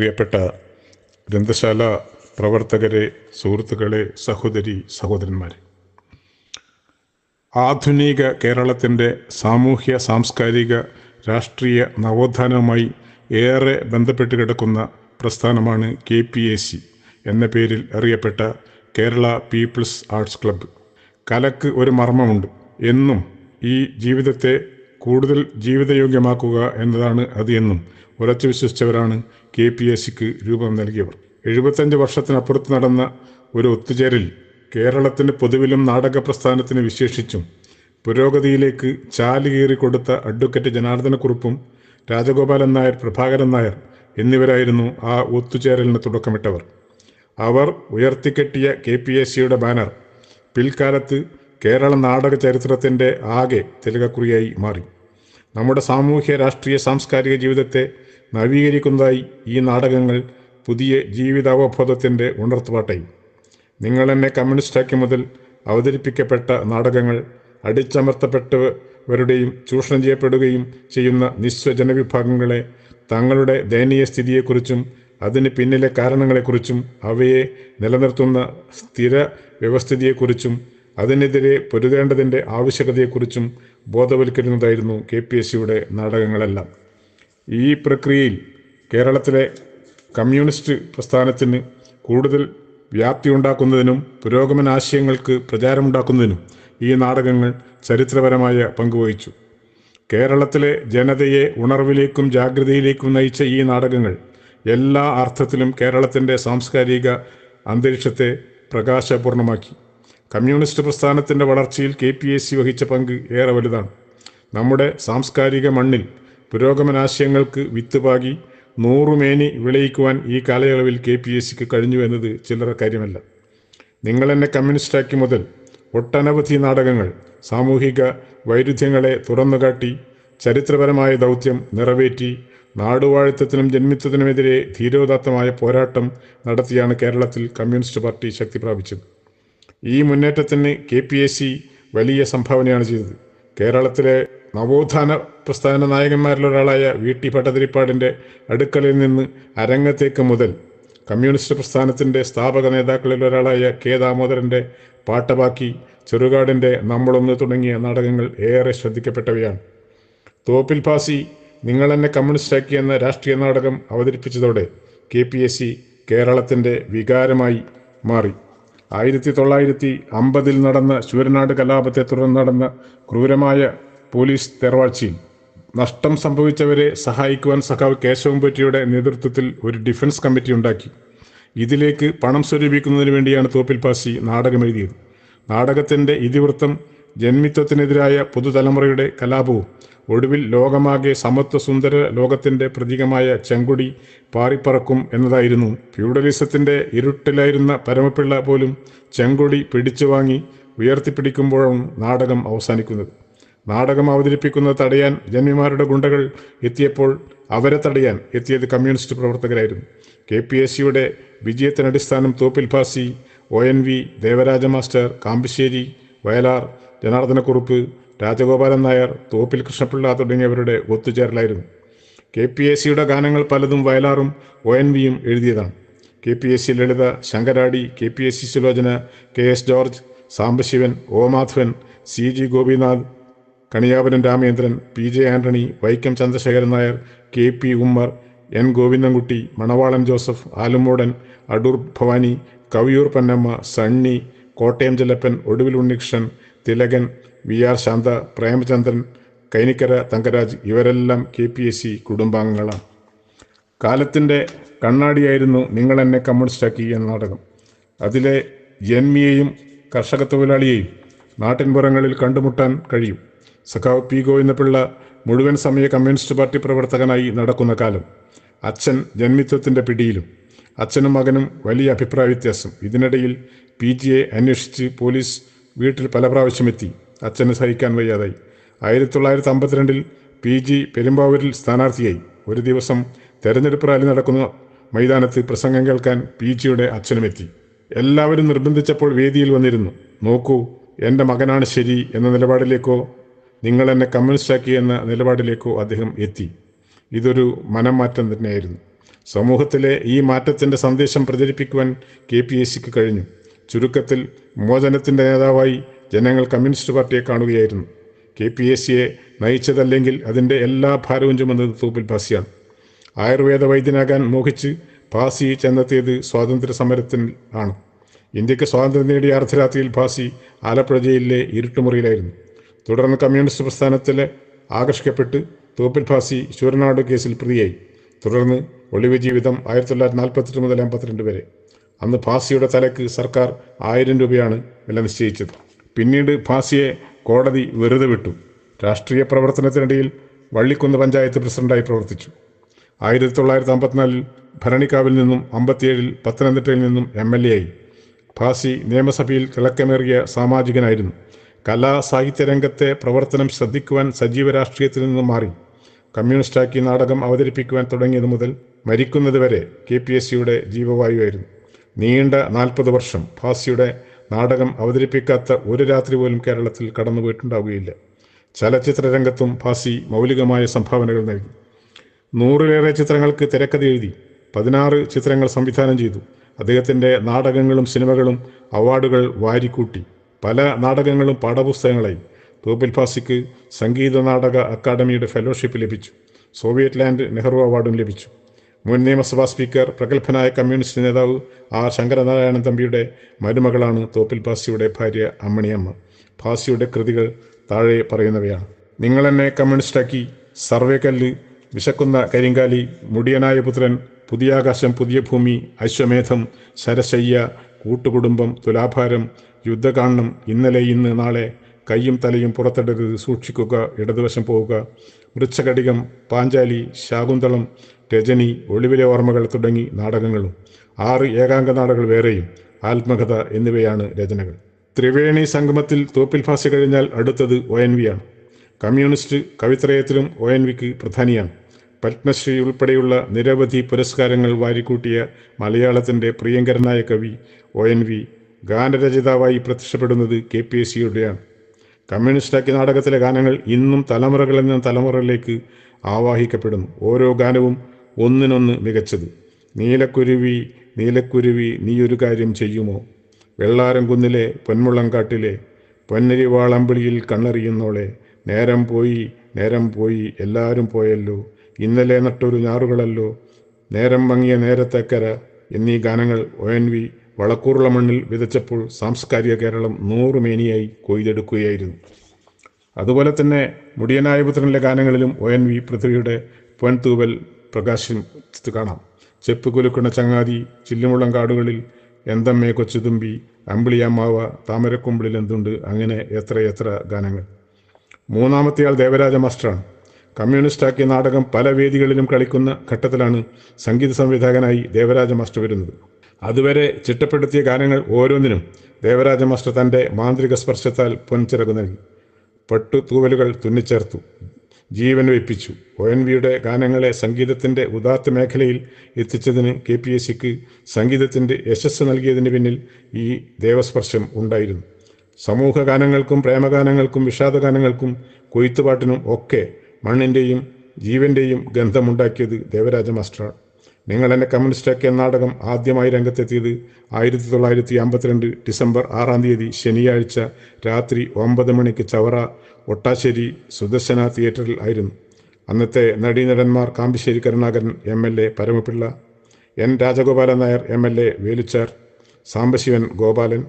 പ്രിയപ്പെട്ട ഗ്രന്ഥശാല പ്രവർത്തകരെ സുഹൃത്തുക്കളെ സഹോദരി സഹോദരന്മാരെ. ആധുനിക കേരളത്തിന്റെ സാമൂഹ്യ സാംസ്കാരിക രാഷ്ട്രീയ നവോത്ഥാനവുമായി ഏറെ ബന്ധപ്പെട്ട് കിടക്കുന്ന പ്രസ്ഥാനമാണ് കെ പി എ സി എന്ന പേരിൽ അറിയപ്പെട്ട കേരള പീപ്പിൾസ് ആർട്സ് ക്ലബ്ബ്. കലക്ക് ഒരു മർമ്മമുണ്ട്. എന്നും ഈ ജീവിതത്തെ കൂടുതൽ ജീവിതയോഗ്യമാക്കുക എന്നതാണ് അത് എന്നും ഉറച്ചു വിശ്വസിച്ചവരാണ് കെ പി എസ് സിക്ക് രൂപം നൽകിയവർ. എഴുപത്തഞ്ച് വർഷത്തിനപ്പുറത്ത് നടന്ന ഒരു ഒത്തുചേരൽ കേരളത്തിന് പൊതുവിലും നാടക പ്രസ്ഥാനത്തിന് വിശേഷിച്ചും പുരോഗതിയിലേക്ക് ചാലുകീറി കൊടുത്ത അഡ്വക്കേറ്റ് ജനാർദ്ദനക്കുറുപ്പും രാജഗോപാലൻ നായർ പ്രഭാകരൻ നായർ എന്നിവരായിരുന്നു ആ ഒത്തുചേരലിന് തുടക്കമിട്ടവർ. അവർ ഉയർത്തിക്കെട്ടിയ കെ പി എസ് സിയുടെ ബാനർ പിൽക്കാലത്ത് കേരള നാടക ചരിത്രത്തിന്റെ ആകെ തിലകക്കുറിയായി മാറി. നമ്മുടെ സാമൂഹ്യ രാഷ്ട്രീയ സാംസ്കാരിക ജീവിതത്തെ നവീകരിക്കുന്നതായി ഈ നാടകങ്ങൾ പുതിയ ജീവിതാവബോധത്തിന്റെ ഉണർത്തുപാട്ടായി. നിങ്ങൾ എന്നെ കമ്മ്യൂണിസ്റ്റാക്കി മുതൽ അവതരിപ്പിക്കപ്പെട്ട നാടകങ്ങൾ അടിച്ചമർത്തപ്പെട്ടവരുടെയും ചൂഷണം ചെയ്യപ്പെടുകയും ചെയ്യുന്ന നിസ്വജനവിഭാഗങ്ങളെ തങ്ങളുടെ ദയനീയ സ്ഥിതിയെക്കുറിച്ചും അതിന് പിന്നിലെ കാരണങ്ങളെക്കുറിച്ചും അവയെ നിലനിർത്തുന്ന സ്ഥിര വ്യവസ്ഥിതിയെക്കുറിച്ചും അതിനെതിരെ പൊരുതേണ്ടതിന്റെ ആവശ്യകതയെക്കുറിച്ചും ബോധവൽക്കരിക്കുന്നതായിരുന്നു കെ പി എസ് സിയുടെ നാടകങ്ങളെല്ലാം. ഈ പ്രക്രിയയിൽ കേരളത്തിലെ കമ്മ്യൂണിസ്റ്റ് പ്രസ്ഥാനത്തിന് കൂടുതൽ വ്യാപ്തി ഉണ്ടാക്കുന്നതിനും പുരോഗമന ആശയങ്ങൾക്ക് പ്രചാരമുണ്ടാക്കുന്നതിനും ഈ നാടകങ്ങൾ ചരിത്രപരമായ പങ്കുവഹിച്ചു കേരളത്തിലെ ജനതയെ ഉണർവിലേക്കും ജാഗ്രതയിലേക്കും നയിച്ച ഈ നാടകങ്ങൾ എല്ലാ അർത്ഥത്തിലും കേരളത്തിന്റെ സാംസ്കാരിക അന്തരീക്ഷത്തെ പ്രകാശപൂർണമാക്കി. കമ്മ്യൂണിസ്റ്റ് പ്രസ്ഥാനത്തിന്റെ വളർച്ചയിൽ കെ പി എസ് സി വഹിച്ച പങ്ക് ഏറെ വലുതാണ്. നമ്മുടെ സാംസ്കാരിക മണ്ണിൽ പുരോഗമനാശയങ്ങൾക്ക് വിത്തുപാകി നൂറുമേനി വിളയിക്കുവാൻ ഈ കാലയളവിൽ കെ പി എസ് സിക്ക് കഴിഞ്ഞു എന്നത് ചില്ലറ കാര്യമല്ല. നിങ്ങൾ എന്നെ കമ്മ്യൂണിസ്റ്റാക്കി മുതൽ ഒട്ടനവധി നാടകങ്ങൾ സാമൂഹിക വൈരുദ്ധ്യങ്ങളെ തുറന്നുകാട്ടി ചരിത്രപരമായ ദൗത്യം നിറവേറ്റി നാടുവാഴിത്തത്തിനും ജന്മിത്വത്തിനുമെതിരെ ധീരോദാത്തമായ പോരാട്ടം നടത്തിയാണ് കേരളത്തിൽ കമ്മ്യൂണിസ്റ്റ് പാർട്ടി ശക്തി പ്രാപിച്ചത്. ഈ മുന്നേറ്റത്തിന് കെ വലിയ സംഭാവനയാണ് ചെയ്തത്. കേരളത്തിലെ നവോത്ഥാന പ്രസ്ഥാന നായകന്മാരിലൊരാളായ വി ടി ഭട്ടതിരിപ്പാടിന്റെ അടുക്കളയിൽ നിന്ന് അരങ്ങത്തേക്ക് മുതൽ കമ്മ്യൂണിസ്റ്റ് പ്രസ്ഥാനത്തിന്റെ സ്ഥാപക നേതാക്കളിൽ ഒരാളായ കെ ദാമോദരന്റെ പാട്ടബാക്കി ചെറുകാടിന്റെ നമ്മളൊന്ന് തുടങ്ങിയ നാടകങ്ങൾ ഏറെ ശ്രദ്ധിക്കപ്പെട്ടവയാണ്. തോപ്പിൽ പാസി നിങ്ങൾ എന്നെ കമ്മ്യൂണിസ്റ്റാക്കി എന്ന രാഷ്ട്രീയ നാടകം അവതരിപ്പിച്ചതോടെ കെ പി എസ് സി കേരളത്തിന്റെ വികാരമായി മാറി. ആയിരത്തി തൊള്ളായിരത്തി അമ്പതിൽ നടന്ന ശൂരനാട് കലാപത്തെ തുടർന്ന് നടന്ന ക്രൂരമായ പോലീസ് തെരവാഴ്ചയിൽ നഷ്ടം സംഭവിച്ചവരെ സഹായിക്കുവാൻ സഖാവ് കേശവൻപറ്റിയുടെ നേതൃത്വത്തിൽ ഒരു ഡിഫൻസ് കമ്മിറ്റി ഉണ്ടാക്കി. ഇതിലേക്ക് പണം സ്വരൂപിക്കുന്നതിന് വേണ്ടിയാണ് തോപ്പിൽ പാസി നാടകം എഴുതിയത് നാടകത്തിന്റെ ഇതിവൃത്തം ജന്മിത്വത്തിനെതിരായ പുതുതലമുറയുടെ കലാപവും ഒടുവിൽ ലോകമാകെ സമത്വ സുന്ദര ലോകത്തിന്റെ പ്രതീകമായ ചെങ്കുടി പാറിപ്പറക്കും എന്നതായിരുന്നു ഫ്യൂഡലിസത്തിന്റെ ഇരുട്ടിലായിരുന്ന പരമപിള്ള പോലും ചെങ്കുടി പിടിച്ചു വാങ്ങി ഉയർത്തിപ്പിടിക്കുമ്പോഴും നാടകം അവസാനിക്കുന്നത്. നാടകം അവതരിപ്പിക്കുന്നത് തടയാൻ ജന്മിമാരുടെ ഗുണ്ടകൾ എത്തിയപ്പോൾ അവരെ തടയാൻ എത്തിയത് കമ്മ്യൂണിസ്റ്റ് പ്രവർത്തകരായിരുന്നു. കെ പി എസ് സിയുടെ വിജയത്തിനടിസ്ഥാനം Thoppil Bhasi O N V Devaraja master Kambissery Vayalar Janardhanakurup Rajagopalan Nair Thoppil Krishnapillai തുടങ്ങിയവരുടെ ഒത്തുചേരലായിരുന്നു. കെ പി എസ് സിയുടെ ഗാനങ്ങൾ പലതും വയലാറും ഒ എൻ വിയും എഴുതിയതാണ്. K P S C Lalitha Sankaradi K P S C Sulochana K S George Sambasivan O Madhavan C G Gopinath Kaniyapuram Ramendran P J Antony Vaikom Chandrasekharan Nair K P Ummer N Govindankutty Manavalan Joseph Alummoodan Adoor Bhavani Kaviyoor Pannamma Sunny Kottayam Chellappan Oduvil Unnikrishnan Thilakan V R Shantha Premachandran Kainikkara Thankaraj ഇവരെല്ലാം K P S C കുടുംബാംഗങ്ങളാണ്. കാലത്തിന്റെ കണ്ണാടിയായിരുന്നു നിങ്ങൾ എന്നെ കമ്മ്യൂണിസ്റ്റാക്കി എന്ന നാടകം. അതിലെ ജന്മിയെയും കർഷക തൊഴിലാളിയെയും നാട്ടിൻപുറങ്ങളിൽ കണ്ടുമുട്ടാൻ കഴിയും. സഖാവ് പി ഗോവിന്ദപിള്ള മുഴുവൻ സമയ കമ്മ്യൂണിസ്റ്റ് പാർട്ടി പ്രവർത്തകനായി നടക്കുന്ന കാലം. അച്ഛൻ ജന്മിത്വത്തിന്റെ പിടിയിലും അച്ഛനും മകനും വലിയ അഭിപ്രായ വ്യത്യാസം. ഇതിനിടയിൽ പി ജിയെ അന്വേഷിച്ച് പോലീസ് വീട്ടിൽ പല പ്രാവശ്യം എത്തി. അച്ഛന് സഹിക്കാൻ വയ്യാതായി. ആയിരത്തി തൊള്ളായിരത്തി അമ്പത്തിരണ്ടിൽ പി ജി പെരുമ്പാവൂരിൽ സ്ഥാനാർത്ഥിയായി. ഒരു ദിവസം തെരഞ്ഞെടുപ്പ് റാലി നടക്കുന്ന മൈതാനത്ത് പ്രസംഗം കേൾക്കാൻ പി ജിയുടെ അച്ഛനുമെത്തി എല്ലാവരും നിർബന്ധിച്ചപ്പോൾ വേദിയിൽ വന്നിരുന്നു. നോക്കൂ എന്റെ മകനാണ് ശരി എന്ന നിലപാടിലേക്കോ നിങ്ങൾ എന്നെ കമ്മ്യൂണിസ്റ്റാക്കി എന്ന നിലപാടിലേക്കോ അദ്ദേഹം എത്തി. ഇതൊരു മനംമാറ്റം തന്നെയായിരുന്നു. സമൂഹത്തിലെ ഈ മാറ്റത്തിന്റെ സന്ദേശം പ്രചരിപ്പിക്കുവാൻ കെ പി എ സിക്ക് കഴിഞ്ഞു. ചുരുക്കത്തിൽ മോചനത്തിന്റെ നേതാവായി ജനങ്ങൾ കമ്മ്യൂണിസ്റ്റ് പാർട്ടിയെ കാണുകയായിരുന്നു. കെ പി എസ് സിയെ നയിച്ചതല്ലെങ്കിൽ അതിന്റെ എല്ലാ ഭാരവും ചുമന്നത് തൂപ്പിൽ ഭാസിയാണ് ആയുർവേദ വൈദ്യനാകാൻ മോഹിച്ച് ഭാസി ചെന്നെത്തിയത് സ്വാതന്ത്ര്യ സമരത്തിൽ ആണ്. ഇന്ത്യയ്ക്ക് സ്വാതന്ത്ര്യം നേടിയ അർദ്ധരാത്രിയിൽ ഭാസി ആലപ്പുഴ ജയിലിലെ ഇരുട്ടുമുറിയിലായിരുന്നു. തുടർന്ന് കമ്മ്യൂണിസ്റ്റ് പ്രസ്ഥാനത്തിൽ ആകർഷിക്കപ്പെട്ട് തോപ്പിൽ ഭാസി ശൂരനാട് കേസിൽ പ്രതിയായി. തുടർന്ന് ഒളിവ് ജീവിതം ആയിരത്തി തൊള്ളായിരത്തി നാൽപ്പത്തെട്ട് മുതൽ അമ്പത്തിരണ്ട് വരെ. അന്ന് ഭാസിയുടെ തലക്ക് സർക്കാർ ആയിരം രൂപയാണ് വില നിശ്ചയിച്ചത്. പിന്നീട് ഭാസിയെ കോടതി വെറുതെ വിട്ടു. രാഷ്ട്രീയ പ്രവർത്തനത്തിനിടയിൽ വള്ളിക്കുന്ന് പഞ്ചായത്ത് പ്രസിഡന്റായി പ്രവർത്തിച്ചു. ആയിരത്തി തൊള്ളായിരത്തി അമ്പത്തിനാലിൽ ഭരണിക്കാവിൽ നിന്നും അമ്പത്തിയേഴിൽ പത്തനംതിട്ടയിൽ നിന്നും എം എൽ എ ആയി. ഭാസി നിയമസഭയിൽ തിളക്കമേറിയ സാമാജികനായിരുന്നു. കലാ സാഹിത്യ രംഗത്തെ പ്രവർത്തനം ശ്രദ്ധിക്കുവാൻ സജീവ രാഷ്ട്രീയത്തിൽ നിന്ന് മാറി. കമ്മ്യൂണിസ്റ്റാക്കി നാടകം അവതരിപ്പിക്കുവാൻ തുടങ്ങിയത് മുതൽ മരിക്കുന്നതുവരെ കെ പി എസ് സിയുടെ ജീവവായുവായിരുന്നു. നീണ്ട നാൽപ്പത് വർഷം ഫാസിയുടെ നാടകം അവതരിപ്പിക്കാത്ത ഒരു രാത്രി പോലും കേരളത്തിൽ കടന്നുപോയിട്ടുണ്ടാവുകയില്ല. ചലച്ചിത്ര രംഗത്തും ഫാസി മൗലികമായ സംഭാവനകൾ നൽകി. നൂറിലേറെ ചിത്രങ്ങൾക്ക് തിരക്കഥ എഴുതി പതിനാറ് ചിത്രങ്ങൾ സംവിധാനം ചെയ്തു. അദ്ദേഹത്തിന്റെ നാടകങ്ങളും സിനിമകളും അവാർഡുകൾ വാരിക്കൂട്ടി. പല നാടകങ്ങളും പാഠപുസ്തകങ്ങളായി. തോപ്പിൽ ഫാസിക്ക് സംഗീത നാടക അക്കാദമിയുടെ ഫെലോഷിപ്പ് ലഭിച്ചു. സോവിയറ്റ് ലാൻഡ് നെഹ്റു അവാർഡും ലഭിച്ചു. മുൻ നിയമസഭാ സ്പീക്കർ പ്രഗത്ഭനായ കമ്മ്യൂണിസ്റ്റ് നേതാവ് ആർ ശങ്കരനാരായണൻ തമ്പിയുടെ മരുമകളാണ് തോപ്പിൽ ഫാസിയുടെ ഭാര്യ അമ്മണിയമ്മ. ഫാസിയുടെ കൃതികൾ താഴെ പറയുന്നവയാണ്. നിങ്ങൾ നിങ്ങളെന്നെ കമ്മ്യൂണിസ്റ്റാക്കി സർവേകല്ല് വിശക്കുന്ന കരിങ്കാലി മുടിയനായ പുത്രൻ പുതിയ ആകാശം പുതിയ ഭൂമി അശ്വമേധം ശരശയ്യ കൂട്ടുകുടുംബം തുലാഭാരം യുദ്ധകാണ്ണം ഇന്നലെ ഇന്ന് നാളെ കൈയും തലയും പുറത്തിടരുത് സൂക്ഷിക്കുക ഇടതുവശം പോവുക. വൃക്ഷകടികം പാഞ്ചാലി ശാകുന്തളം രജനി ഒളിവിലെ ഓർമ്മകൾ തുടങ്ങി നാടകങ്ങളും. ആറ് ഏകാംഗ നാടകൾ വേറെയും ആത്മകഥ എന്നിവയാണ് രചനകൾ. ത്രിവേണി സംഗമത്തിൽ തോപ്പിൽ ഫാസി കഴിഞ്ഞാൽ അടുത്തത് ഒ എൻ വി ആണ്. കമ്മ്യൂണിസ്റ്റ് കവിത്രയത്തിലും ഒ എൻ വിക്ക് പ്രധാനിയാണ്. പത്മശ്രീ ഉൾപ്പെടെയുള്ള നിരവധി പുരസ്കാരങ്ങൾ വാരിക്കൂട്ടിയ മലയാളത്തിന്റെ പ്രിയങ്കരനായ കവി ഒ എൻ വി ഗാനരചയിതാവായി പ്രത്യക്ഷപ്പെടുന്നത് കെ പി എസ് സിയുടെയാണ്. കമ്മ്യൂണിസ്റ്റാക്കി നാടകത്തിലെ ഗാനങ്ങൾ ഇന്നും തലമുറകളിൽ നിന്ന് തലമുറകളിലേക്ക് ആവാഹിക്കപ്പെടുന്നു. ഓരോ ഗാനവും ഒന്നിനൊന്ന് മികച്ചത്. നീലക്കുരുവി നീലക്കുരുവി നീയൊരു കാര്യം ചെയ്യുമോ? വെള്ളാരം കുന്നിലെ പൊന്മുള്ളംകാട്ടിലെ പൊന്നരിവാളമ്പിളിയിൽ കണ്ണറിയുന്നോളെ നേരം പോയി നേരം പോയി എല്ലാവരും പോയല്ലോ ഇന്നലെ നട്ടൊരു ഞാറുകളല്ലോ നേരം മങ്ങിയ നേരത്തേക്കര എന്നീ ഗാനങ്ങൾ ഒ എൻ വി വളക്കൂറുള്ള മണ്ണിൽ വിതച്ചപ്പോൾ സാംസ്കാരിക കേരളം നൂറുമേനിയായി കൊയ്തെടുക്കുകയായിരുന്നു. അതുപോലെ തന്നെ മുടിയനായ പുത്രനിലെ ഗാനങ്ങളിലും ഒ എൻ വി പൃഥ്വിയുടെ പൊൻതൂവൽ പ്രകാശിച്ച് കാണാം. ചെപ്പ് കുലുക്കുന്ന ചങ്ങാതി ചില്ലുമുള്ളം കാടുകളിൽ എന്തമ്മേ കൊച്ചുതുമ്പി അമ്പിളിയമ്മാവ താമരക്കൊമ്പിളിൽ എന്തുണ്ട് അങ്ങനെ എത്രയെത്ര ഗാനങ്ങൾ. മൂന്നാമത്തെ ആൾ ദേവരാജ മാസ്റ്ററാണ്. കമ്മ്യൂണിസ്റ്റാക്കിയ നാടകം പല വേദികളിലും കളിക്കുന്ന ഘട്ടത്തിലാണ് സംഗീത സംവിധായകനായി ദേവരാജ മാസ്റ്റർ വരുന്നത്. അതുവരെ ചിട്ടപ്പെടുത്തിയ ഗാനങ്ങൾ ഓരോന്നിനും ദേവരാജ മാസ്റ്റർ തന്റെ മാന്ത്രിക സ്പർശത്താൽ പൊൻചിറകു നൽകി. പട്ടു തൂവലുകൾ തുന്നിച്ചേർത്തു. ജീവൻ വെപ്പിച്ചു. ഒ എൻ വിയുടെ ഗാനങ്ങളെ സംഗീതത്തിന്റെ ഉദാത്ത മേഖലയിൽ എത്തിച്ചതിന് കെ പി എസ് സിക്ക് സംഗീതത്തിന്റെ യശസ് നൽകിയതിന് പിന്നിൽ ഈ ദേവസ്പർശം ഉണ്ടായിരുന്നു. സമൂഹ ഗാനങ്ങൾക്കും പ്രേമഗാനങ്ങൾക്കും വിഷാദഗാനങ്ങൾക്കും കൊയ്ത്തുപാട്ടിനും ഒക്കെ മണ്ണിന്റെയും ജീവന്റെയും ഗന്ധമുണ്ടാക്കിയത് ദേവരാജ മാസ്റ്ററാണ്. നിങ്ങൾ എന്നെ കമ്മ്യൂണിസ്റ്റാക്കിയ നാടകം ആദ്യമായി രംഗത്തെത്തിയത് ആയിരത്തി തൊള്ളായിരത്തി അമ്പത്തിരണ്ട് ഡിസംബർ ആറാം തീയതി ശനിയാഴ്ച രാത്രി ഒമ്പത് മണിക്ക് ചവറ ഒട്ടാശ്ശേരി സുദർശന തിയേറ്ററിൽ ആയിരുന്നു. അന്നത്തെ നടീനടന്മാർ Kambisseri Karunakaran M L A Paramapilla N Rajagopalan Nair M L A Veluchar Sambasivan Gopalan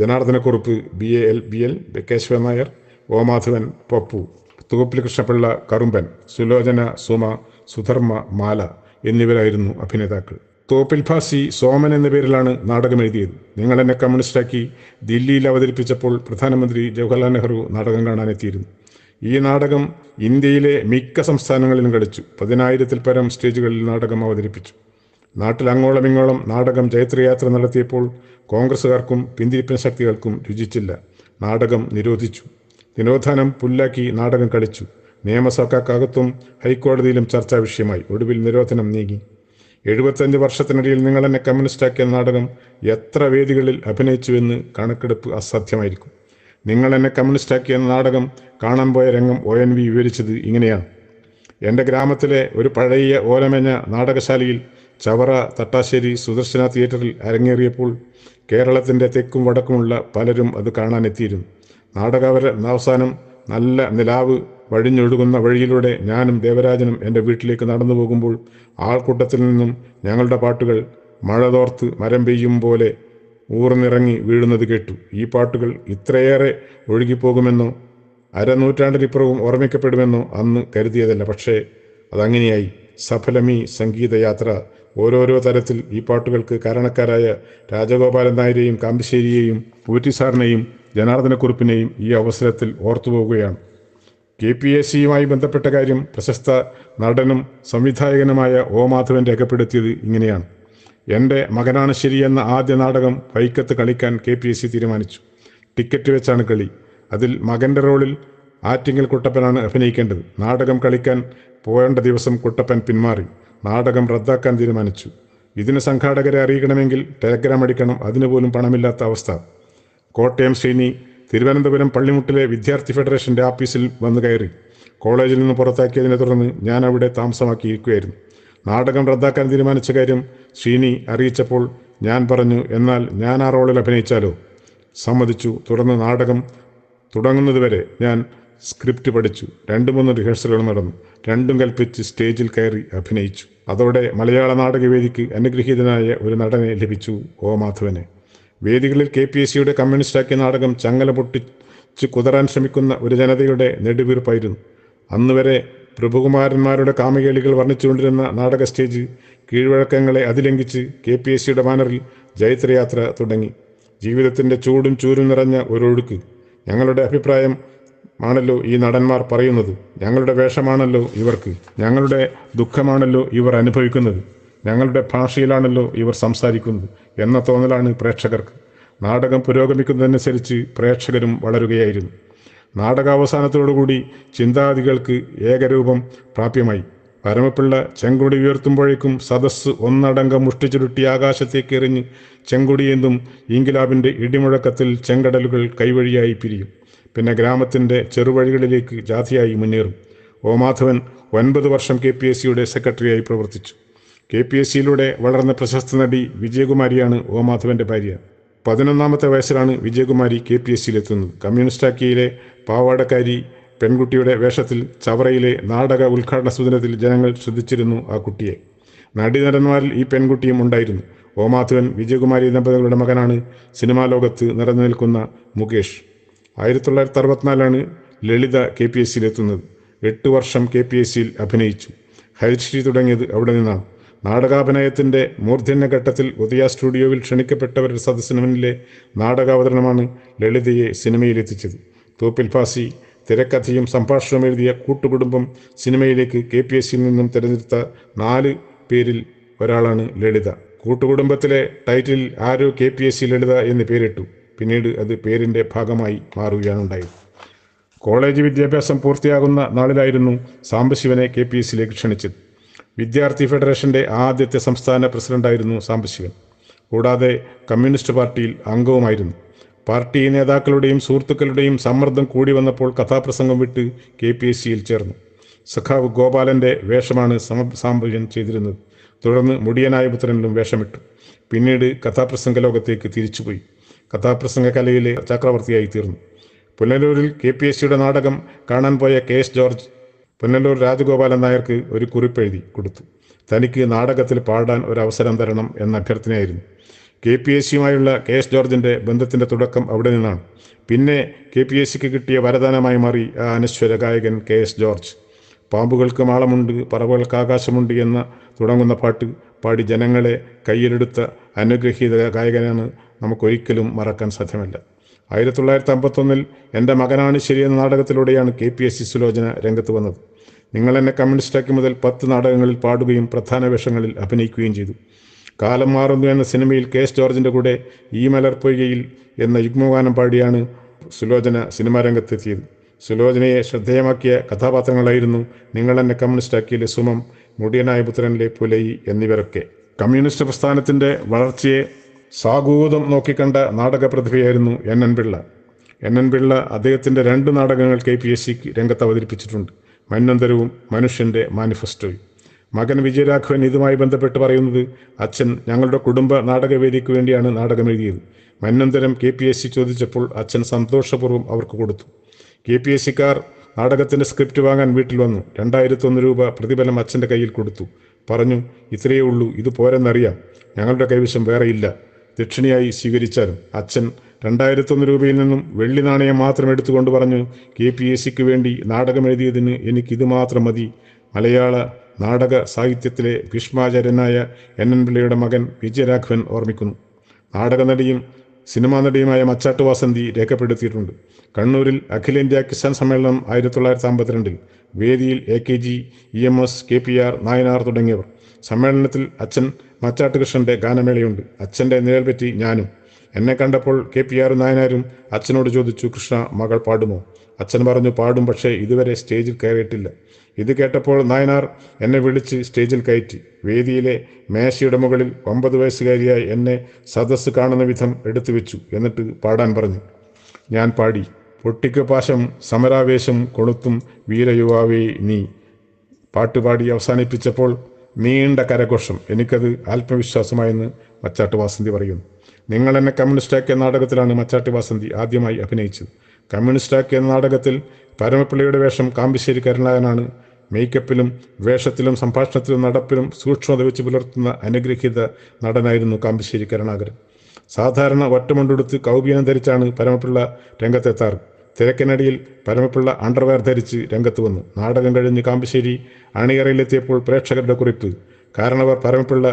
Janardhanakurup B A L B L Vekkeshwaran Nair Omadhavan Pappu Thooppil Krishnapilla Karumban Sulochana Suma Sudharma Mala. എന്നിവരായിരുന്നു അഭിനേതാക്കൾ. തോപ്പിൽ ഭാസി സോമൻ എന്ന പേരിലാണ് നാടകം എഴുതിയത് നിങ്ങൾ എന്നെ കമ്മ്യൂണിസ്റ്റാക്കി ദില്ലിയിൽ അവതരിപ്പിച്ചപ്പോൾ പ്രധാനമന്ത്രി ജവഹർലാൽ നെഹ്റു നാടകം കാണാനെത്തിയിരുന്നു ഈ നാടകം ഇന്ത്യയിലെ മിക്ക സംസ്ഥാനങ്ങളിലും കളിച്ചു പതിനായിരത്തിൽ പരം സ്റ്റേജുകളിൽ നാടകം അവതരിപ്പിച്ചു. നാട്ടിൽ അങ്ങോളം ഇങ്ങോളം നാടകം ജൈത്രയാത്ര നടത്തിയപ്പോൾ കോൺഗ്രസ്സുകാർക്കും പിന്തിരിപ്പൻ ശക്തികൾക്കും രുചിച്ചില്ല. നാടകം നിരോധിച്ചു. നിരോധനം പുല്ലാക്കി നാടകം കളിച്ചു നിയമസഭക്കകത്തും ഹൈക്കോടതിയിലും ചർച്ചാ വിഷയമായി. ഒടുവിൽ നിരോധനം നീങ്ങി. എഴുപത്തഞ്ച് വർഷത്തിനിടയിൽ നിങ്ങൾ എന്നെ കമ്മ്യൂണിസ്റ്റാക്കിയ നാടകം എത്ര വേദികളിൽ അഭിനയിച്ചുവെന്ന് കണക്കെടുപ്പ് അസാധ്യമായിരിക്കും. നിങ്ങൾ എന്നെ കമ്മ്യൂണിസ്റ്റാക്കിയ നാടകം കാണാൻ പോയ രംഗം ഒ എൻ വി വിവരിച്ചത് ഇങ്ങനെയാണ്. എന്റെ ഗ്രാമത്തിലെ ഒരു പഴയ ഓലമെഞ്ഞ നാടകശാലയിൽ ചവറ തട്ടാശ്ശേരി സുദർശന തിയേറ്ററിൽ അരങ്ങേറിയപ്പോൾ കേരളത്തിന്റെ തെക്കും വടക്കുമുള്ള പലരും അത് കാണാനെത്തിയിരുന്നു. നാടകാവര അവസാനം നല്ല നിലാവ് വഴിഞ്ഞൊഴുകുന്ന വഴിയിലൂടെ ഞാനും ദേവരാജനും എന്റെ വീട്ടിലേക്ക് നടന്നു പോകുമ്പോൾ ആൾക്കൂട്ടത്തിൽ നിന്നും ഞങ്ങളുടെ പാട്ടുകൾ മഴ തോർത്ത് മരം പെയ്യും പോലെ ഊർന്നിറങ്ങി വീഴുന്നത് കേട്ടു. ഈ പാട്ടുകൾ ഇത്രയേറെ ഒഴുകിപ്പോകുമെന്നോ അരനൂറ്റാണ്ടിലിപ്പുറവും ഓർമ്മിക്കപ്പെടുമെന്നോ അന്ന് കരുതിയതല്ല. പക്ഷേ അതങ്ങനെയായി. സഫലമീ സംഗീതയാത്ര. ഓരോരോ തരത്തിൽ ഈ പാട്ടുകൾക്ക് കാരണക്കാരായ രാജഗോപാലൻ നായരെയും കാമ്പശ്ശേരിയെയും പൂറ്റിസാറിനെയും ജനാർദ്ദനക്കുറിപ്പിനെയും ഈ അവസരത്തിൽ ഓർത്തുപോവുകയാണ് കെ പി എസ് സിയുമായി ബന്ധപ്പെട്ട കാര്യം പ്രശസ്ത നടനും സംവിധായകനുമായ ഒ മാധവൻ രേഖപ്പെടുത്തിയത് ഇങ്ങനെയാണ്. എന്റെ മകനാണ് ശരി എന്ന ആദ്യ നാടകം വൈക്കത്ത് കളിക്കാൻ കെ പി എസ് സി തീരുമാനിച്ചു. ടിക്കറ്റ് വെച്ചാണ് കളി. അതിൽ മകന്റെ റോളിൽ ആറ്റിങ്ങൽ കുട്ടപ്പനാണ് അഭിനയിക്കേണ്ടത്. നാടകം കളിക്കാൻ പോകേണ്ട ദിവസം കുട്ടപ്പൻ പിന്മാറി. നാടകം റദ്ദാക്കാൻ തീരുമാനിച്ചു. ഇതിന് സംഘാടകരെ അറിയിക്കണമെങ്കിൽ ടെലഗ്രാം അടിക്കണം. അതിനുപോലും പണമില്ലാത്ത അവസ്ഥ. കോട്ടയം ശ്രീനി തിരുവനന്തപുരം പള്ളിമുട്ടിലെ വിദ്യാർത്ഥി ഫെഡറേഷന്റെ ഓഫീസിൽ വന്നു കയറി. കോളേജിൽ നിന്ന് പുറത്താക്കിയതിനെ തുടർന്ന് ഞാൻ അവിടെ താമസമാക്കിയിരിക്കുകയായിരുന്നു. നാടകം റദ്ദാക്കാൻ തീരുമാനിച്ച കാര്യം ശ്രീനി അറിയിച്ചപ്പോൾ ഞാൻ പറഞ്ഞു എന്നാൽ ഞാൻ ആ റോളിൽ അഭിനയിച്ചാലോ? സമ്മതിച്ചു. തുടർന്ന് നാടകം തുടങ്ങുന്നതുവരെ ഞാൻ സ്ക്രിപ്റ്റ് പഠിച്ചു. രണ്ട് മൂന്ന് റിഹേഴ്സലുകൾ നടന്നു. രണ്ടും കൽപ്പിച്ച് സ്റ്റേജിൽ കയറി അഭിനയിച്ചു. അതോടെ മലയാള നാടകവേദിക്ക് അനുഗ്രഹീതനായ ഒരു നടനെ ലഭിച്ചു ഓ മാധവനെ. വേദികളിൽ കെ പി എസ് സിയുടെ കമ്മ്യൂണിസ്റ്റാക്കിയ നാടകം ചങ്ങല പൊട്ടിച്ച് കുതറാൻ ശ്രമിക്കുന്ന ഒരു ജനതയുടെ നെടുവീർപ്പായിരുന്നു. അന്നുവരെ പ്രഭുകുമാരന്മാരുടെ കാമകേളികൾ വർണിച്ചുകൊണ്ടിരുന്ന നാടക സ്റ്റേജ് കീഴ്വഴക്കങ്ങളെ അതിലംഘിച്ച് കെ പി എസ് സിയുടെ ബാനറിൽ ജൈത്രയാത്ര തുടങ്ങി. ജീവിതത്തിന്റെ ചൂടും ചൂരും നിറഞ്ഞ ഒരൊഴുക്ക് ഞങ്ങളുടെ അഭിപ്രായം ആണല്ലോ ഈ നടന്മാർ പറയുന്നത്. ഞങ്ങളുടെ വേഷമാണല്ലോ ഇവർക്ക്. ഞങ്ങളുടെ ദുഃഖമാണല്ലോ ഇവർ അനുഭവിക്കുന്നത്. ഞങ്ങളുടെ ഭാഷയിലാണല്ലോ ഇവർ സംസാരിക്കുന്നത് എന്ന തോന്നലാണ് പ്രേക്ഷകർക്ക്. നാടകം പുരോഗമിക്കുന്നതനുസരിച്ച് പ്രേക്ഷകരും വളരുകയായിരുന്നു. നാടകാവസാനത്തോടുകൂടി ചിന്താദികൾക്ക് ഏകരൂപം പ്രാപ്യമായി. പരമപ്പിള്ള ചെങ്കുടി ഉയർത്തുമ്പോഴേക്കും സദസ്സ് ഒന്നടങ്കം മുഷ്ടിച്ചുരുട്ടി ആകാശത്തേക്ക് എറിഞ്ഞ് ചെങ്കുടിയെന്നും ഇൻകിലാബിന്റെ ഇടിമുഴക്കത്തിൽ ചെങ്കടലുകൾ കൈവഴിയായി പിരിയും. പിന്നെ ഗ്രാമത്തിന്റെ ചെറുവഴികളിലേക്ക് ജാഥയായി മുന്നേറും. ഓ മാധവൻ ഒൻപത് വർഷം കെ പി എസ് സിയുടെ സെക്രട്ടറിയായി പ്രവർത്തിച്ചു. കെ പി എസ് സിയിലൂടെ വളർന്ന പ്രശസ്ത നടി വിജയകുമാരിയാണ് ഓമാധവന്റെ മാധവന്റെ ഭാര്യ. പതിനൊന്നാമത്തെ വയസ്സിലാണ് വിജയകുമാരി കെ പി എസ് സിയിലെത്തുന്നത്. കമ്മ്യൂണിസ്റ്റാക്കിയയിലെ പാവാടക്കാരി പെൺകുട്ടിയുടെ വേഷത്തിൽ ചവറയിലെ നാടക ഉദ്ഘാടന സൂചനത്തിൽ ജനങ്ങൾ ശ്രദ്ധിച്ചിരുന്നു ആ കുട്ടിയെ. നടീനടന്മാരിൽ ഈ പെൺകുട്ടിയും ഉണ്ടായിരുന്നു. ഓമാധവൻ മാധവൻ വിജയകുമാരി ദമ്പതികളുടെ മകനാണ് സിനിമാ ലോകത്ത് നിറഞ്ഞു നിൽക്കുന്ന മുകേഷ്. ആയിരത്തി തൊള്ളായിരത്തി അറുപത്തിനാലാണ് ലളിത കെ പി എസ് സിയിലെത്തുന്നത്. എട്ട് വർഷം കെ പി എസ് സിയിൽ അഭിനയിച്ചു. ഹരിശ്രീ തുടങ്ങിയത് അവിടെ നിന്നാണ്. നാടകാഭിനയത്തിന്റെ മൂർധന്യഘട്ടത്തിൽ ഉദയ സ്റ്റുഡിയോയിൽ ക്ഷണിക്കപ്പെട്ടവരുടെ സദസ്സിന് മുന്നിലെ നാടകാവതരണമാണ് ലളിതയെ സിനിമയിലെത്തിച്ചത്. തോപ്പിൽ ഫാസി തിരക്കഥയും സംഭാഷണവും എഴുതിയ കൂട്ടുകുടുംബം സിനിമയിലേക്ക് കെ പി എസ് സിയിൽ നിന്നും തിരഞ്ഞെടുത്ത നാല് പേരിൽ ഒരാളാണ് ലളിത. കൂട്ടുകുടുംബത്തിലെ ടൈറ്റിൽ ആരോ K P S C Lalitha എന്ന് പേരിട്ടു. പിന്നീട് അത് പേരിന്റെ ഭാഗമായി മാറുകയാണ് ഉണ്ടായത്. കോളേജ് വിദ്യാഭ്യാസം പൂർത്തിയാകുന്ന നാളിലായിരുന്നു സാംബശിവനെ കെ പി എസ് സിയിലേക്ക് ക്ഷണിച്ചത്. വിദ്യാർത്ഥി ഫെഡറേഷന്റെ ആദ്യത്തെ സംസ്ഥാന പ്രസിഡന്റായിരുന്നു സാംബശിവൻ. കൂടാതെ കമ്മ്യൂണിസ്റ്റ് പാർട്ടിയിൽ അംഗവുമായിരുന്നു. പാർട്ടി നേതാക്കളുടെയും സുഹൃത്തുക്കളുടെയും സമ്മർദ്ദം കൂടി വന്നപ്പോൾ കഥാപ്രസംഗം വിട്ട് കെ പി എസ് സിയിൽ ചേർന്നു. സഖാവ് ഗോപാലന്റെ വേഷമാണ് സാംബശിവൻ ചെയ്തിരുന്നത്. തുടർന്ന് മുടിയനായ പുത്രനിലും വേഷമിട്ടു. പിന്നീട് കഥാപ്രസംഗ ലോകത്തേക്ക് തിരിച്ചുപോയി. കഥാപ്രസംഗ കലയിലെ ചക്രവർത്തിയായി തീർന്നു. പുനലൂരിൽ കെ പി എസ് സിയുടെ നാടകം കാണാൻ പോയ കെ എസ് ജോർജ് പുനലൂർ രാജഗോപാലൻ നായർക്ക് ഒരു കുറിപ്പെഴുതി കൊടുത്തു. തനിക്ക് നാടകത്തിൽ പാടാൻ ഒരു അവസരം തരണം എന്ന അഭ്യർത്ഥനയായിരുന്നു. കെ പി എസ് സിയുമായുള്ള കെ എസ് ജോർജിന്റെ ബന്ധത്തിന്റെ തുടക്കം അവിടെ നിന്നാണ്. പിന്നെ കെ പി എസ് സിക്ക് കിട്ടിയ വരദാനമായി മാറി ആ അനശ്വര ഗായകൻ കെ എസ് ജോർജ്. പാമ്പുകൾക്ക് മാളമുണ്ട് പറവകൾക്ക് ആകാശമുണ്ട് എന്ന തുടങ്ങുന്ന പാട്ട് പാടി ജനങ്ങളെ കയ്യിലെടുത്ത അനുഗ്രഹീത ഗായകനാണ് നമുക്കൊരിക്കലും മറക്കാൻ സാധ്യമല്ല. ആയിരത്തി തൊള്ളായിരത്തി അമ്പത്തൊന്നിൽ എന്റെ മകനാണ് ശരി എന്ന നാടകത്തിലൂടെയാണ് K P S C Sulochana രംഗത്ത് വന്നത്. നിങ്ങൾ എന്നെ കമ്മ്യൂണിസ്റ്റാക്കി മുതൽ പത്ത് നാടകങ്ങളിൽ പാടുകയും പ്രധാന വേഷങ്ങളിൽ അഭിനയിക്കുകയും ചെയ്തു. കാലം മാറുന്നു എന്ന സിനിമയിൽ കെ എസ് ജോർജിന്റെ കൂടെ ഈ മലർപ്പൊയ്കയിൽ എന്ന യുഗ്മഗാനം പാടിയാണ് സുലോചന സിനിമാ രംഗത്തെത്തിയത്. സുലോചനയെ ശ്രദ്ധേയമാക്കിയ കഥാപാത്രങ്ങളായിരുന്നു നിങ്ങൾ എന്നെ കമ്മ്യൂണിസ്റ്റാക്കിയിലെ സുമം മുടിയനായ പുത്രനിലെ പുലയി എന്നിവരൊക്കെ. കമ്മ്യൂണിസ്റ്റ് പ്രസ്ഥാനത്തിന്റെ വളർച്ചയെ സാഗൂതം നോക്കിക്കണ്ട നാടക പ്രതിഭയായിരുന്നു N N Pillai. N N Pillai അദ്ദേഹത്തിന്റെ രണ്ട് നാടകങ്ങൾ കെ പി എസ് സിക്ക് രംഗത്ത് അവതരിപ്പിച്ചിട്ടുണ്ട്. മന്നന്തരവും മനുഷ്യന്റെ മാനിഫെസ്റ്റോയും. മകൻ വിജയരാഘവൻ ഇതുമായി ബന്ധപ്പെട്ട് പറയുന്നത് അച്ഛൻ ഞങ്ങളുടെ കുടുംബ നാടകവേദിക്ക് വേണ്ടിയാണ് നാടകം എഴുതിയത് മന്നന്തരം കെ പി എസ് സി ചോദിച്ചപ്പോൾ അച്ഛൻ സന്തോഷപൂർവം അവർക്ക് കൊടുത്തു. കെ പി എസ് സിക്കാർ നാടകത്തിന്റെ സ്ക്രിപ്റ്റ് വാങ്ങാൻ വീട്ടിൽ വന്നു. രണ്ടായിരത്തി ഒന്ന് രൂപ പ്രതിഫലം അച്ഛന്റെ കയ്യിൽ കൊടുത്തു. പറഞ്ഞു ഇത്രയേ ഉള്ളൂ ഇത് പോരെന്നറിയാം. ഞങ്ങളുടെ കൈവശം വേറെയില്ല ദക്ഷിണയായി സ്വീകരിച്ചാലും അച്ഛൻ രണ്ടായിരത്തൊന്ന് രൂപയിൽ നിന്നും വെള്ളി നാണയം മാത്രം എടുത്തുകൊണ്ട് പറഞ്ഞു കെ. പി. എസ് സിക്ക് വേണ്ടി നാടകം എഴുതിയതിന് എനിക്കിത് മാത്രം മതി. മലയാള നാടക സാഹിത്യത്തിലെ ഭീഷ്മാചാര്യനായ എൻ. എൻ. പിള്ളയുടെ മകൻ വിജയരാഘവൻ ഓർമ്മിക്കുന്നു. നാടകനടിയും സിനിമാ നടിയുമായ മച്ചാട്ട് വാസന്തി രേഖപ്പെടുത്തിയിട്ടുണ്ട്. കണ്ണൂരിൽ അഖിലേന്ത്യാ കിസാൻ സമ്മേളനം ആയിരത്തി തൊള്ളായിരത്തി അമ്പത്തിരണ്ടിൽ വേദിയിൽ A. K. G E. M. S K. P. R Nayanar തുടങ്ങിയവർ. സമ്മേളനത്തിൽ അച്ഛൻ മച്ചാട്ട് കൃഷ്ണന്റെ ഗാനമേളയുണ്ട്. അച്ഛന്റെ നിഴൽ പറ്റി ഞാനും. എന്നെ കണ്ടപ്പോൾ കെ പി ആർ നായനാരും അച്ഛനോട് ചോദിച്ചു കൃഷ്ണ മകൾ പാടുമോ? അച്ഛൻ പറഞ്ഞു പാടും പക്ഷേ ഇതുവരെ സ്റ്റേജിൽ കയറിയിട്ടില്ല. ഇത് കേട്ടപ്പോൾ നായനാർ എന്നെ വിളിച്ച് സ്റ്റേജിൽ കയറ്റി. വേദിയിലെ മേശയുടെ മുകളിൽ ഒമ്പത് വയസ്സുകാരിയായി എന്നെ സദസ്സ് കാണുന്ന വിധം എടുത്തു വെച്ചു എന്നിട്ട് പാടാൻ പറഞ്ഞു. ഞാൻ പാടി. പൊട്ടിക്ക് പാശം സമരാവേശം കൊളുത്തും വീരയുവാവേ നീ. പാട്ടുപാടി അവസാനിപ്പിച്ചപ്പോൾ നീണ്ട കരഘോഷം. എനിക്കത് ആത്മവിശ്വാസമായെന്ന് മച്ചാട്ട് വാസന്തി പറയുന്നു. നിങ്ങൾ എന്നെ കമ്മ്യൂണിസ്റ്റാക്കിയ നാടകത്തിലാണ് മച്ചാട്ട് വാസന്തി ആദ്യമായി അഭിനയിച്ചത്. കമ്മ്യൂണിസ്റ്റാക്കിയ നാടകത്തിൽ പരമപ്പിള്ളിയുടെ വേഷം കാമ്പിശ്ശേരി കരുണാകനാണ് മേക്കപ്പിലും വേഷത്തിലും സംഭാഷണത്തിലും നടപ്പിലും സൂക്ഷ്മത വെച്ച് പുലർത്തുന്ന അനുഗ്രഹീത നടനായിരുന്നു കാമ്പിശ്ശേരി കരുണാകരൻ സാധാരണ ഒറ്റമുണ്ടെടുത്ത് കൗബീനം ധരിച്ചാണ് പരമപിള്ള രംഗത്തെത്താറ്. തിരക്കിനടിയിൽ പരമപ്പിള്ള അണ്ടർവെയർ ധരിച്ച് രംഗത്ത് വന്നു. നാടകം കഴിഞ്ഞ് കാമ്പശ്ശേരി അണിയറയിലെത്തിയപ്പോൾ പ്രേക്ഷകരുടെ കുറിപ്പ്. കാരണവർ പരമപ്പിള്ള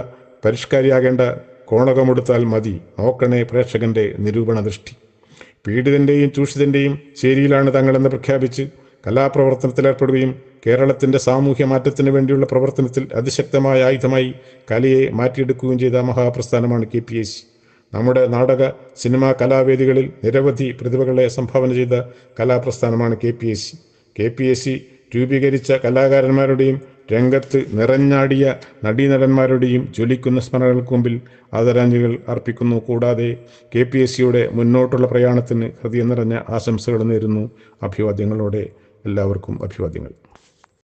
പരിഷ്കാരിയാകേണ്ട കോണകമെടുത്താൽ മതി. നോക്കണേ പ്രേക്ഷകന്റെ നിരൂപണ ദൃഷ്ടി പീഡിതന്റെയും ചൂഷിതന്റെയും ചേരിയിലാണ് തങ്ങളെന്ന് പ്രഖ്യാപിച്ച് കലാപ്രവർത്തനത്തിലേർപ്പെടുകയും കേരളത്തിന്റെ സാമൂഹ്യ മാറ്റത്തിന് വേണ്ടിയുള്ള പ്രവർത്തനത്തിൽ അതിശക്തമായ ആയുധമായി കലയെ മാറ്റിയെടുക്കുകയും ചെയ്ത മഹാപ്രസ്ഥാനമാണ് കെ പി എസ് സി. നമ്മുടെ നാടക സിനിമാ കലാവേദികളിൽ നിരവധി പ്രതിഭകളെ സംഭാവന ചെയ്ത കലാപ്രസ്ഥാനമാണ് K P S C. K P S C രൂപീകരിച്ച കലാകാരന്മാരുടെയും രംഗത്ത് നിറഞ്ഞാടിയ നടീനടന്മാരുടെയും ജ്വലിക്കുന്ന സ്മരണകൾക്ക് മുമ്പിൽ ആദരാഞ്ജലികൾ അർപ്പിക്കുന്നു. കൂടാതെ കെ പി എസ് സിയുടെ മുന്നോട്ടുള്ള പ്രയാണത്തിന് ഹൃദയം നിറഞ്ഞ ആശംസകൾ നേരുന്നു. അഭിവാദ്യങ്ങളോടെ എല്ലാവർക്കും അഭിവാദ്യങ്ങൾ.